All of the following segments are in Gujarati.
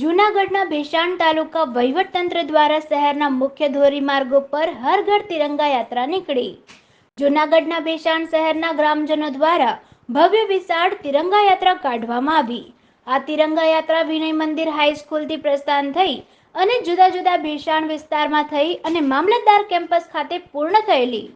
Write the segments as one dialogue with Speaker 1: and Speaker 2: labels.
Speaker 1: જૂનાગઢના ભેસાણ તાલુકા વહીવટતંત્ર દ્વારા શહેરના મુખ્ય ધોરીમાર્ગો પર હર તિરંગા યાત્રા નીકળી. જૂનાગઢના ભેસાણ શહેરના ગ્રામજનો દ્વારા ભવ્ય વિશાળ તિરંગા યાત્રા કાઢવામાં આવી. આ તિરંગા યાત્રા વિનય મંદિર હાઈસ્કૂલથી પ્રસ્થાન થઈ અને જુદા જુદા ભેસાણ વિસ્તારમાં થઈ અને મામલતદાર કેમ્પસ ખાતે પૂર્ણ થયેલી.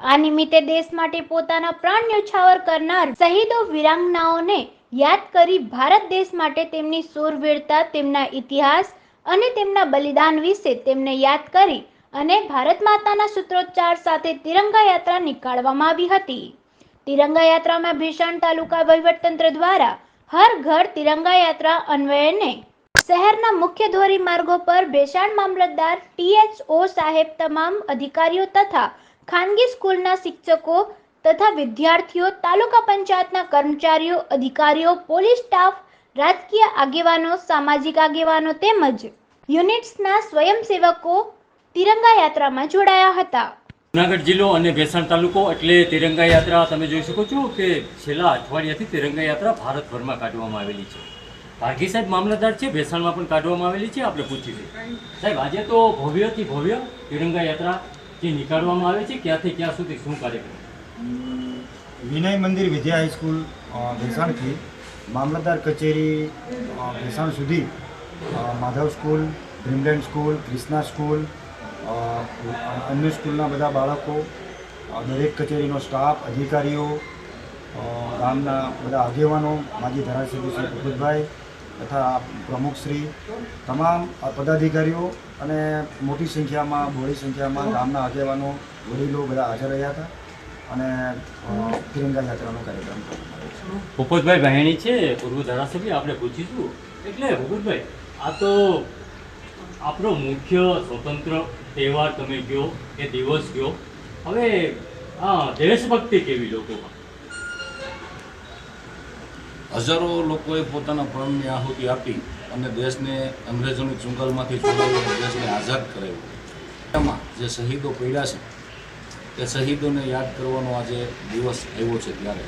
Speaker 1: આ નિમિત્તે દેશ માટે પોતાના પ્રાણ ન્યોછાવર કરનાર શહીદો વીરાંગનાઓને યાદ કરી ભારત દેશ માટે તેમની શૂરવીરતા તેમના ઇતિહાસ અને તેમના બલિદાન વિશે તેમને યાદ કરી અને ભારત માતાના સૂત્રોચ્ચાર સાથે તિરંગા યાત્રા નીકાળવામાં આવી હતી. તિરંગા યાત્રામાં ભીષણ તાલુકા વહીવટતંત્ર દ્વારા હર ઘર તિરંગા યાત્રા અન્વયને શહેરના મુખ્ય ધોરી માર્ગો પર ભેસાણ મામલતદાર ટીએચઓ સાહેબ તમામ અધિકારીઓ તથા ખાનગી સ્કૂલના શિક્ષકો તથા વિદ્યાર્થીઓ, તાલુકા પંચાયતના કર્મચારીઓ, અધિકારીઓ, પોલીસ સ્ટાફ, રાજકીય આગેવાનો, સામાજિક આગેવાનો તેમજ યુનિટ્સના સ્વયંસેવકો તિરંગા યાત્રામાં જોડાયા હતા.
Speaker 2: જુનાગઢ જિલ્લો અને ભેસાણ તાલુકો એટલે તિરંગા યાત્રા તમે જોઈ શકો છો કે છેલ્લા અઠવાડિયાથી તિરંગા યાત્રા ભારતભરમાં કાઢવામાં આવેલી છે. ભાગી સાહેબ મામલતદાર છે, ભેસાણમાં પણ કાઢવામાં આવેલી છે, આપણે પૂછીશું સાહેબ, આજે તો ભવ્યથી ભવ્ય તિરંગા યાત્રા જે નીકાળવામાં આવે છે, ક્યાંથી ક્યાં સુધી શું કાર્યક્રમ?
Speaker 3: વિનય મંદિર વિદ્યા હાઈસ્કૂલ ભેસાણથી મામલતદાર કચેરી ભેસાણ સુધી Madhav school Dreamland school Krishna school અન્ય સ્કૂલના બધા બાળકો દરેક કચેરીનો સ્ટાફ અધિકારીઓ ગામના બધા આગેવાનો, માજી ધારાસભ્ય શ્રી ભૂપતભાઈ તથા પ્રમુખશ્રી તમામ પદાધિકારીઓ અને મોટી સંખ્યામાં, બહોળી સંખ્યામાં ગામના આગેવાનો, વડીલો બધા હાજર રહ્યા હતા. અને તિરંગા યાત્રાનો કાર્યક્રમ.
Speaker 2: ભૂપતભાઈ ભાયણી છે પૂર્વ ધારાસભ્ય આપણે પૂછીશું. એટલે ભૂપતભાઈ આ તો આપણો મુખ્ય સ્વતંત્ર તહેવાર તમે કહો કે દિવસ કહો હવે આ દેશભક્તિ કેવી લોકોમાં?
Speaker 4: હજારો લોકોએ પોતાના પ્રાણની આહુતિ આપી અને દેશને અંગ્રેજોની ચુંગાલમાંથી છોડાવી દેશને આઝાદ કરાવ્યો. એમાં જે શહીદો પડ્યા છે તે શહીદોને યાદ કરવાનો આજે દિવસ આવ્યો છે ત્યારે.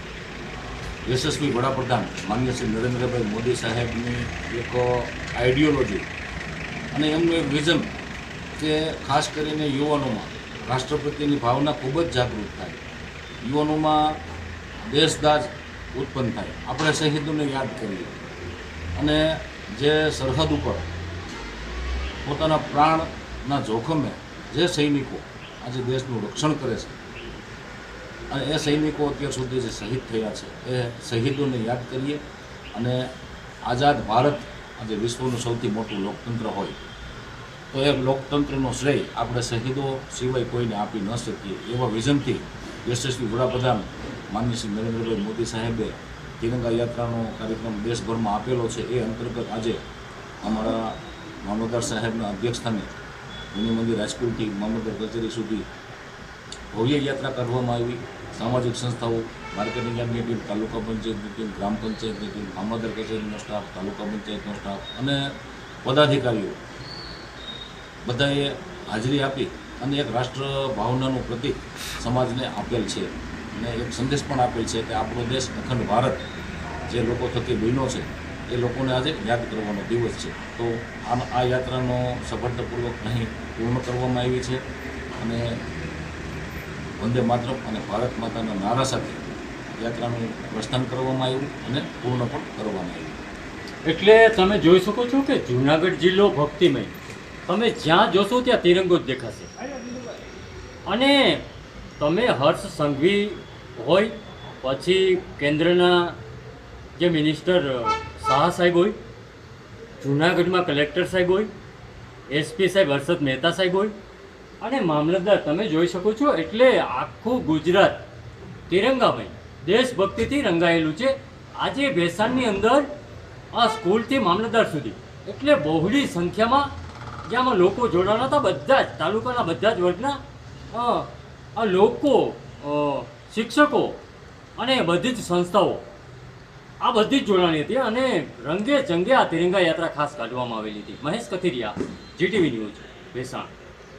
Speaker 4: યશસ્વી વડાપ્રધાન માન્ય શ્રી નરેન્દ્રભાઈ મોદી સાહેબની એક આઈડિયોલોજી અને એમનું એક વિઝન કે ખાસ કરીને યુવાનોમાં રાષ્ટ્રપતિની ભાવના ખૂબ જ જાગૃત થાય. યુવાનોમાં દેશદાજ ઉત્પન્ન થાય. આપણે શહીદોને યાદ કરીએ. અને જે સરહદ ઉપર પોતાના પ્રાણના જોખમે જે સૈનિકો આજે દેશનું રક્ષણ કરે છે. અને એ સૈનિકો અત્યાર સુધી જે શહીદ થયા છે, એ શહીદોને યાદ કરીએ. અને આઝાદ ભારત આજે વિશ્વનું સૌથી મોટું લોકતંત્ર હોય. તો એ લોકતંત્રનો શ્રેય આપણે શહીદો સિવાય કોઈને આપી ન શકીએ. એવા વિઝનથી યશસ્વી વડાપ્રધાન માનનીય શ્રી નરેન્દ્રભાઈ મોદી સાહેબે તિરંગા યાત્રાનો કાર્યક્રમ દેશભરમાં આપેલો છે. એ અંતર્ગત આજે અમારા મામલતદાર સાહેબના અધ્યક્ષસ્થાને વિનય મંદિર હાઈસ્કૂલથી મામલતદાર કચેરી સુધી ભવ્ય યાત્રા કાઢવામાં આવી. સામાજિક સંસ્થાઓ, માર્કેટિંગ યાર્ડની ટીમ તાલુકા પંચાયતની ટીમ ગ્રામ પંચાયતની ટીમ મામલતદાર કચેરીનો સ્ટાફ, તાલુકા પંચાયતનો સ્ટાફ અને પદાધિકારીઓ બધાએ હાજરી આપી અને એક રાષ્ટ્ર ભાવનાનું પ્રતિક સમાજને આપેલ છે. અને એક સંદેશ પણ આપેલ છે કે આપણો દેશ અખંડ ભારત જે લોકો થકી બન્યો છે એ લોકોને આજે યાદ કરવાનો દિવસ છે. તો આ આ યાત્રાનો સફળતાપૂર્વક અહીં પૂર્ણ કરવામાં આવી છે અને વંદે માતરમ અને ભારત માતાના નારા સાથે યાત્રાનું પ્રસ્થાન કરવામાં આવ્યું અને પૂર્ણ પણ કરવામાં આવ્યું.
Speaker 2: એટલે તમે જોઈ શકો છો કે જુનાગઢ જિલ્લો ભક્તિમય. તમે જ્યાં જોશો ત્યાં તિરંગો જ દેખાશે. અને તમે હર્ષ સંઘવી હોય, પછી કેન્દ્રના જે મિનિસ્ટર શાહ સાહેબ હોય, જૂનાગઢમાં કલેક્ટર સાહેબ હોય એસપી સાહેબ, હર્ષદ મહેતા સાહેબ હોય અને મામલતદાર તમે જોઈ શકો છો એટલે આખું ગુજરાત તિરંગાભાઈ દેશભક્તિથી રંગાયેલું છે. આજે ભેસાણની અંદર આ સ્કૂલથી મામલતદાર સુધી, એટલે બહોળી સંખ્યામાં જે લોકો જોડાણા હતા, બધા જ તાલુકાના બધા જ વર્ગના આ લોકો શિક્ષકો અને બધી જ સંસ્થાઓ આ બધી જ જોડાણી હતી અને રંગે ચંગે આ તિરંગા યાત્રા ખાસ કાઢવામાં આવેલી હતી. Mahesh Kathiria GTV news Bhesan.